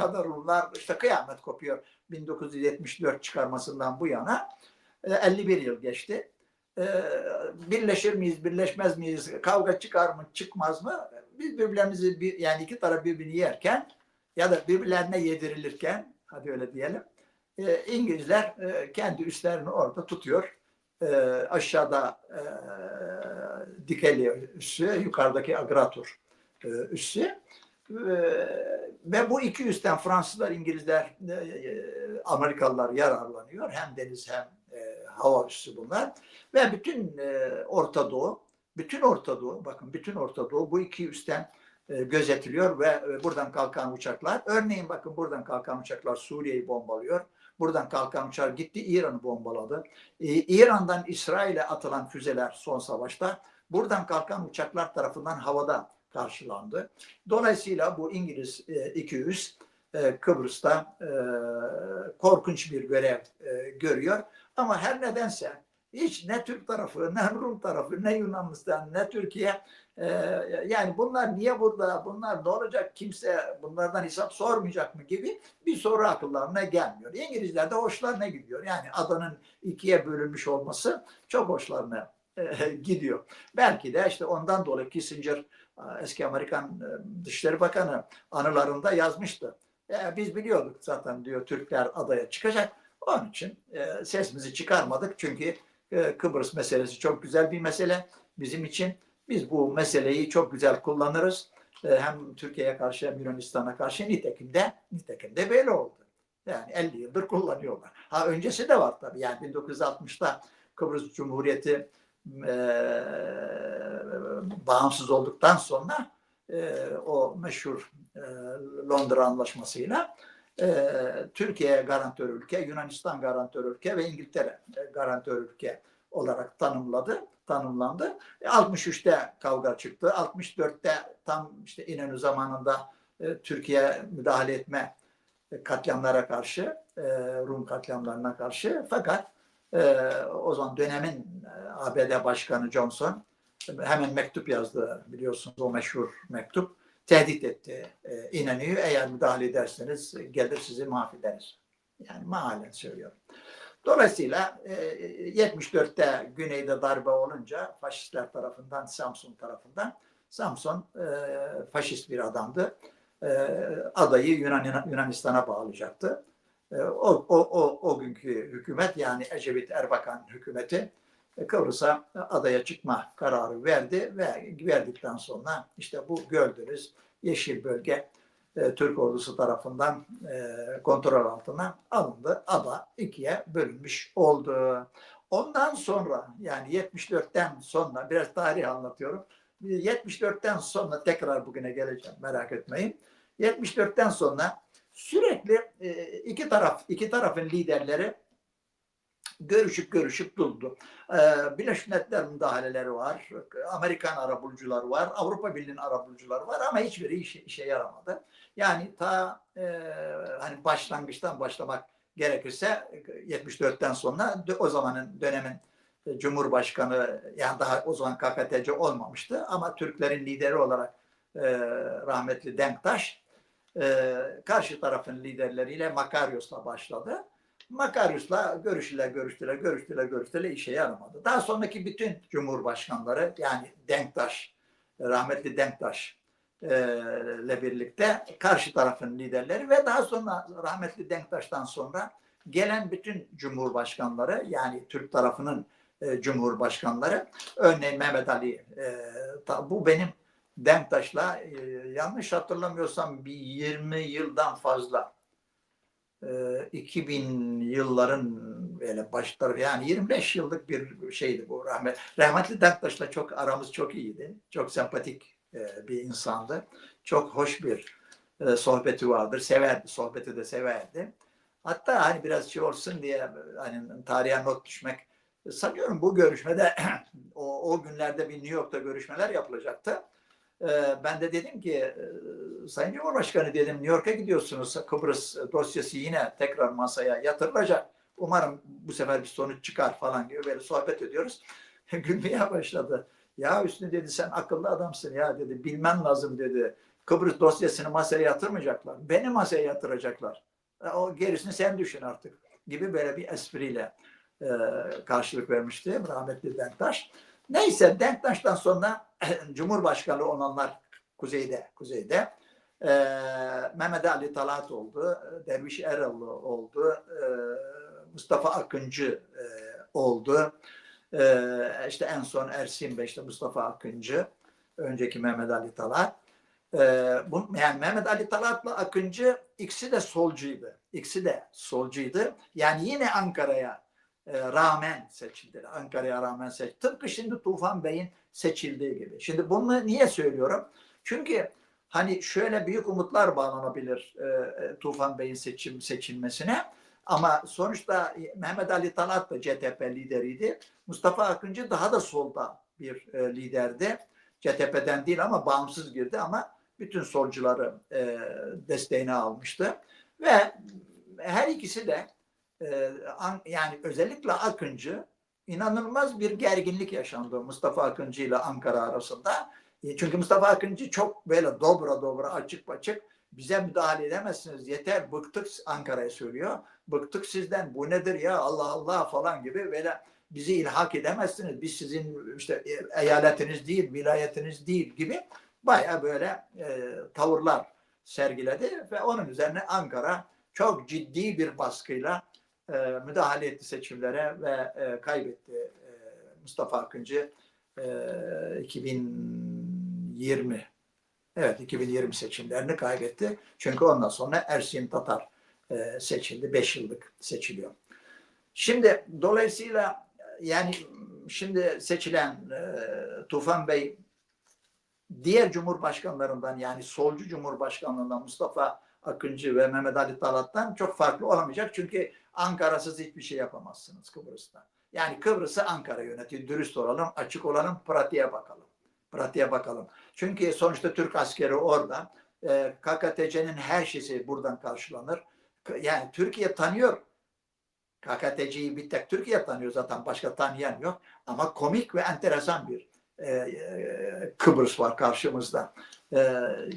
aşağıda Rumlar işte kıyamet kopuyor 1974 çıkarmasından bu yana e, 51 yıl geçti. E, birleşir miyiz, birleşmez miyiz, kavga çıkar mı, çıkmaz mı? Biz birbirlerimizi bir, yani iki taraf birbirini yerken ya da birbirlerine yedirilirken hadi öyle diyelim e, İngilizler e, kendi üslerini orada tutuyor. E, aşağıda e, Dikeli üssü, yukarıdaki Agratur e, üssü. Ve bu iki üstten Fransızlar, İngilizler, e, e, Amerikalılar yararlanıyor. Hem deniz hem e, hava üssü bunlar. Ve bütün Orta Doğu, bütün Orta Doğu, bakın bütün Orta Doğu bu iki üstten gözetiliyor ve buradan kalkan uçaklar, örneğin bakın buradan kalkan uçaklar Suriye'yi bombalıyor. Buradan kalkan uçak gitti İran'ı bombaladı. İran'dan İsrail'e atılan füzeler son savaşta buradan kalkan uçaklar tarafından havada karşılandı. Dolayısıyla bu İngiliz e, 200 e, Kıbrıs'ta e, korkunç bir görev e, görüyor. Ama her nedense hiç ne Türk tarafı, ne Rum tarafı, ne Yunanistan, ne Türkiye e, yani bunlar niye burada, bunlar ne olacak, kimse bunlardan hesap sormayacak mı gibi bir soru akıllarına gelmiyor. İngilizler de hoşlarına gidiyor. Yani adanın ikiye bölünmüş olması çok hoşlarına e, gidiyor. Belki de işte ondan dolayı Kissinger eski Amerikan e, Dışişleri Bakanı anılarında yazmıştı. E, biz biliyorduk zaten diyor Türkler adaya çıkacak. Onun için e, sesimizi çıkarmadık. Çünkü e, Kıbrıs meselesi çok güzel bir mesele bizim için. Biz bu meseleyi çok güzel kullanırız. E, hem Türkiye'ye karşı hem Yunanistan'a karşı nitekim de, nitekim de böyle oldu. Yani 50 yıldır kullanıyorlar. Ha öncesi de var tabii. Yani 1960'ta Kıbrıs Cumhuriyeti e, bağımsız olduktan sonra e, o meşhur e, Londra Anlaşması'yla e, Türkiye garantör ülke, Yunanistan garantör ülke ve İngiltere garantör ülke olarak tanımladı, tanımlandı. E, 63'te kavga çıktı. 64'te tam işte İnönü zamanında e, Türkiye müdahale etme katliamlara karşı, e, Rum katliamlarına karşı. Fakat e, o zaman dönemin e, ABD Başkanı Johnson hemen mektup yazdı biliyorsunuz o meşhur mektup. Tehdit etti e, İnönü'yü eğer müdahale ederseniz gelir sizi mahvederiz. Yani mahallen söylüyorum. Dolayısıyla e, 74'te güneyde darbe olunca faşistler tarafından, Samsun tarafından Samson e, faşist bir adamdı. E, adayı Yunan, Yunanistan'a bağlayacaktı. E, o, o, o, o günkü hükümet yani Ecevit Erbakan hükümeti e, Kıbrıs'a adaya çıkma kararı verdi ve verdikten sonra işte bu gördüğünüz yeşil bölge e, Türk ordusu tarafından kontrol altına alındı. Ada ikiye bölünmüş oldu. Ondan sonra yani 74'ten sonra biraz tarih anlatıyorum. 74'ten sonra tekrar bugüne geleceğim merak etmeyin. 74'ten sonra sürekli e, iki taraf iki tarafın liderleri görüşüp görüşüp durdu. Ee, Birleşmiş Milletler müdahaleleri var, Amerikan arabulucuları var, Avrupa Birliği'nin arabulucuları var ama hiçbiri işe, işe yaramadı. Yani ta e, hani başlangıçtan başlamak gerekirse 74'ten sonra o zamanın dönemin Cumhurbaşkanı yani daha o zaman KKTC olmamıştı ama Türklerin lideri olarak e, rahmetli Denktaş e, karşı tarafın liderleriyle Makaryos'la başladı. Makaryos'la görüştüler, görüştüler, görüştüler, görüştüler işe yaramadı. Daha sonraki bütün cumhurbaşkanları yani Denktaş, rahmetli Denktaş e, ile birlikte karşı tarafın liderleri ve daha sonra rahmetli Denktaş'tan sonra gelen bütün cumhurbaşkanları yani Türk tarafının e, cumhurbaşkanları örneğin Mehmet Ali e, bu benim Denktaş'la e, yanlış hatırlamıyorsam bir 20 yıldan fazla 2000 yılların böyle başları yani 25 yıllık bir şeydi bu rahmet. Rahmetli Denktaş'la çok aramız çok iyiydi. Çok sempatik bir insandı. Çok hoş bir sohbeti vardır. Severdi, sohbeti de severdi. Hatta hani biraz şey olsun diye hani tarihe not düşmek sanıyorum bu görüşmede o, o günlerde bir New York'ta görüşmeler yapılacaktı. Ee, ben de dedim ki e, Sayın Cumhurbaşkanı dedim New York'a gidiyorsunuz. Kıbrıs dosyası yine tekrar masaya yatırılacak. Umarım bu sefer bir sonuç çıkar falan gibi böyle sohbet ediyoruz. Gülmeye başladı. Ya Üstü dedi sen akıllı adamsın ya dedi. Bilmen lazım dedi. Kıbrıs dosyasını masaya yatırmayacaklar. Beni masaya yatıracaklar. E, O gerisini sen düşün artık gibi böyle bir espriyle e, karşılık vermişti rahmetli Denktaş. Neyse Denktaş'tan sonra Cumhurbaşkanı olanlar kuzeyde, kuzeyde e, Mehmet Ali Talat oldu, Derviş Erallı oldu, e, Mustafa Akıncı e, oldu. E, işte en son Ersin Bey, işte Mustafa Akıncı, önceki Mehmet Ali Talat. E, bu, yani Mehmet Ali Talat'la Akıncı ikisi de solcuydu. İkisi de solcuydu. Yani yine Ankara'ya rağmen seçildi. Ankara'ya rağmen seçildi. Tıpkı şimdi Tufan Bey'in seçildiği gibi. Şimdi bunu niye söylüyorum? Çünkü hani şöyle büyük umutlar bağlanabilir e, e, Tufan Bey'in seçim seçilmesine. Ama sonuçta Mehmet Ali Talat da CTP lideriydi. Mustafa Akıncı daha da solda bir e, liderdi. CTP'den değil ama bağımsız girdi ama bütün solcuları e, desteğine almıştı. Ve her ikisi de e, yani özellikle Akıncı inanılmaz bir gerginlik yaşandı Mustafa Akıncı ile Ankara arasında. E, Çünkü Mustafa Akıncı çok böyle dobra dobra açık açık bize müdahale edemezsiniz yeter bıktık Ankara'ya söylüyor. Bıktık sizden bu nedir ya Allah Allah falan gibi böyle bizi ilhak edemezsiniz. Biz sizin işte e, eyaletiniz değil, vilayetiniz değil gibi baya böyle e, tavırlar sergiledi ve onun üzerine Ankara çok ciddi bir baskıyla e, müdahale etti seçimlere ve e, kaybetti e, Mustafa Akıncı e, 2020 evet 2020 seçimlerini kaybetti. Çünkü ondan sonra Ersin Tatar e, seçildi. 5 yıllık seçiliyor. Şimdi dolayısıyla yani şimdi seçilen e, Tufan Bey diğer cumhurbaşkanlarından yani solcu cumhurbaşkanlığından Mustafa Akıncı ve Mehmet Ali Talat'tan çok farklı olamayacak. Çünkü Ankara'sız hiçbir şey yapamazsınız Kıbrıs'ta. Yani Kıbrıs'ı Ankara yönetiyor. Dürüst olalım, açık olalım, pratiğe bakalım. Pratiğe bakalım. Çünkü sonuçta Türk askeri orada. E, KKTC'nin her şeysi buradan karşılanır. Yani Türkiye tanıyor. KKTC'yi bir tek Türkiye tanıyor zaten. Başka tanıyan yok. Ama komik ve enteresan bir e, e, Kıbrıs var karşımızda. E,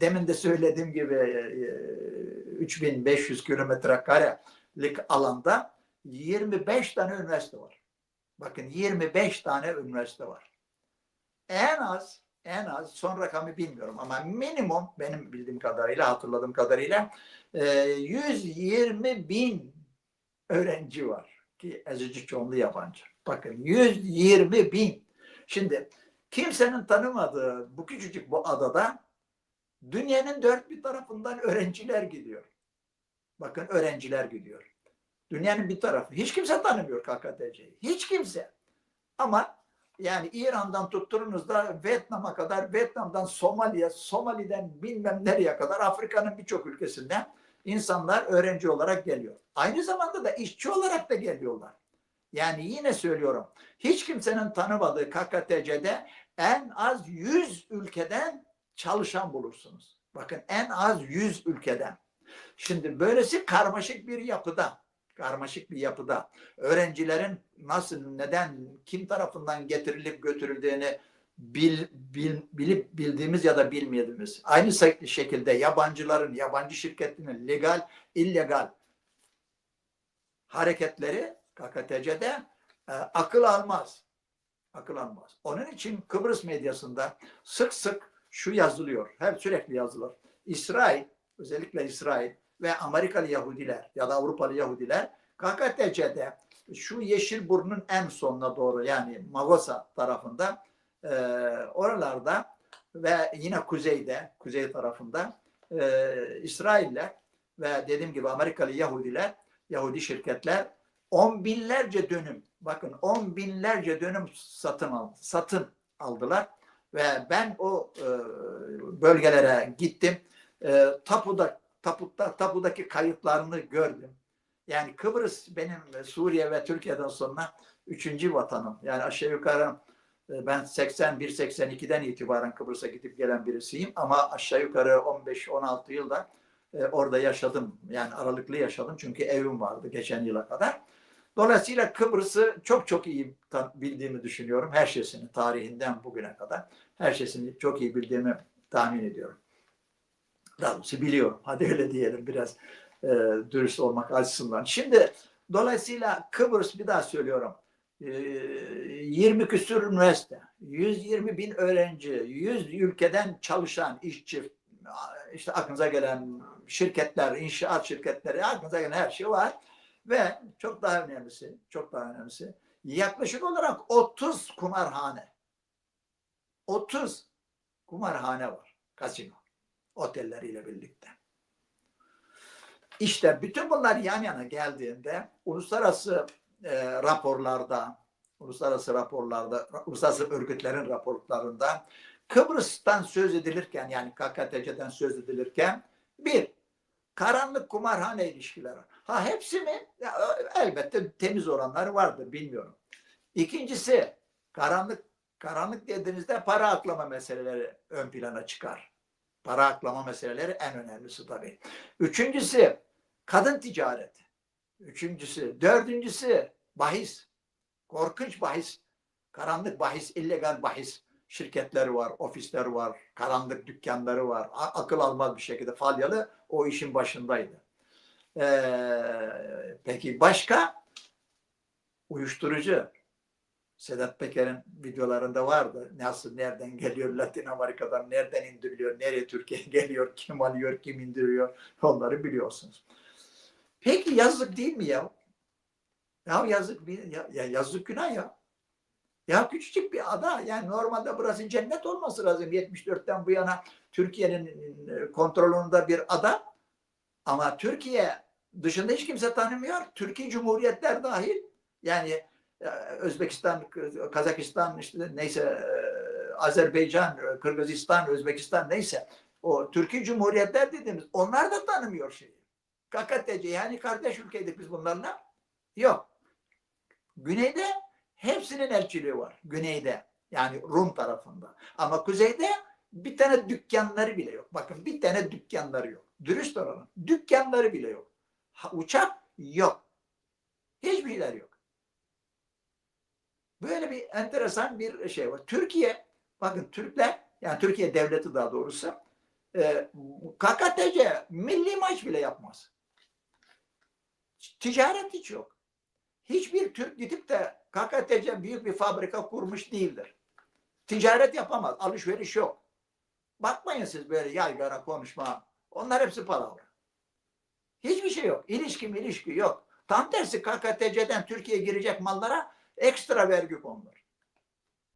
demin de söylediğim gibi e, 3500 kilometre karelik alanda 25 tane üniversite var. Bakın 25 tane üniversite var. En az en az son rakamı bilmiyorum ama minimum benim bildiğim kadarıyla hatırladığım kadarıyla e, 120 bin öğrenci var ki ezici çoğunluğu yabancı. Bakın 120 bin. Şimdi kimsenin tanımadığı bu küçücük bu adada dünyanın dört bir tarafından öğrenciler gidiyor. Bakın öğrenciler gidiyor. Dünyanın bir tarafı. Hiç kimse tanımıyor KKTC'yi. Hiç kimse. Ama yani İran'dan tutturunuz da Vietnam'a kadar, Vietnam'dan Somali'ye, Somali'den bilmem nereye kadar Afrika'nın birçok ülkesinden insanlar öğrenci olarak geliyor. Aynı zamanda da işçi olarak da geliyorlar. Yani yine söylüyorum. Hiç kimsenin tanımadığı KKTC'de en az 100 ülkeden çalışan bulursunuz. Bakın en az 100 ülkeden. Şimdi böylesi karmaşık bir yapıda, karmaşık bir yapıda öğrencilerin nasıl, neden, kim tarafından getirilip götürüldüğünü bil, bil, bilip bildiğimiz ya da bilmediğimiz. Aynı şekilde yabancıların, yabancı şirketinin legal, illegal hareketleri KKTC'de e, akıl almaz. Akıl almaz. Onun için Kıbrıs medyasında sık sık şu yazılıyor. Hep sürekli yazılır. İsrail, özellikle İsrail ve Amerikalı Yahudiler ya da Avrupalı Yahudiler KKTC'de şu Yeşilburnu'nun en sonuna doğru yani Magosa tarafında e, oralarda ve yine kuzeyde, kuzey tarafında e, İsrailler ve dediğim gibi Amerikalı Yahudiler, Yahudi şirketler on binlerce dönüm, bakın on binlerce dönüm satın aldı, satın aldılar ve ben o e, bölgelere gittim. E, tapuda, taputta, tapudaki kayıtlarını gördüm. Yani Kıbrıs benim Suriye ve Türkiye'den sonra üçüncü vatanım. Yani aşağı yukarı e, ben 81-82'den itibaren Kıbrıs'a gidip gelen birisiyim ama aşağı yukarı 15-16 yılda e, orada yaşadım. Yani aralıklı yaşadım çünkü evim vardı geçen yıla kadar. Dolayısıyla Kıbrıs'ı çok çok iyi bildiğimi düşünüyorum. Her şeysini tarihinden bugüne kadar her şeysini çok iyi bildiğimi tahmin ediyorum. Daha doğrusu biliyorum. Hadi öyle diyelim biraz e, dürüst olmak açısından. Şimdi dolayısıyla Kıbrıs bir daha söylüyorum. E, 20 küsur üniversite, 120 bin öğrenci, 100 ülkeden çalışan işçi, işte aklınıza gelen şirketler, inşaat şirketleri, aklınıza gelen her şey var. Ve çok daha önemlisi, çok daha önemlisi yaklaşık olarak 30 kumarhane. 30 kumarhane var. Kasino. Otelleriyle birlikte. İşte bütün bunlar yan yana geldiğinde uluslararası e, raporlarda, uluslararası raporlarda, uluslararası örgütlerin raporlarında Kıbrıs'tan söz edilirken yani KKTC'den söz edilirken bir karanlık kumarhane ilişkileri. Ha hepsi mi? Ya, elbette temiz olanları vardır bilmiyorum. İkincisi karanlık karanlık dediğinizde para aklama meseleleri ön plana çıkar. Para aklama meseleleri en önemlisi tabii. Üçüncüsü kadın ticareti. Üçüncüsü, dördüncüsü bahis. Korkunç bahis. Karanlık bahis, illegal bahis şirketleri var, ofisler var, karanlık dükkanları var. Akıl almaz bir şekilde Falyalı o işin başındaydı. Ee, peki başka? Uyuşturucu. Sedat Peker'in videolarında vardı. Nasıl, nereden geliyor, Latin Amerika'dan nereden indiriliyor, nereye Türkiye'ye geliyor, kim alıyor, kim indiriyor onları biliyorsunuz. Peki yazık değil mi ya? Ya yazık, ya, ya yazık günah ya. Ya küçücük bir ada yani normalde burası cennet olması lazım 74'ten bu yana Türkiye'nin e, kontrolünde bir ada ama Türkiye dışında hiç kimse tanımıyor. Türkiye Cumhuriyetler dahil yani Özbekistan, Kazakistan işte neyse e, Azerbaycan, Kırgızistan, Özbekistan neyse o Türkiye Cumhuriyetler dediğimiz onlar da tanımıyor şeyi. KKTC yani kardeş ülkeydik biz bunlarla. Yok. Güneyde hepsinin elçiliği var. Güneyde yani Rum tarafında. Ama kuzeyde bir tane dükkanları bile yok. Bakın bir tane dükkanları yok. Dürüst olalım. Dükkanları bile yok. Ha, uçak yok. Hiçbir şeyler yok. Böyle bir enteresan bir şey var. Türkiye, bakın Türkler, yani Türkiye devleti daha doğrusu, e, KKTC milli maç bile yapmaz. Ticaret hiç yok. Hiçbir Türk gidip de KKTC büyük bir fabrika kurmuş değildir. Ticaret yapamaz, alışveriş yok. Bakmayın siz böyle yaygara konuşma. Onlar hepsi palavra. Hiçbir şey yok. İlişki ilişki yok. Tam tersi KKTC'den Türkiye'ye girecek mallara ekstra vergi konulur.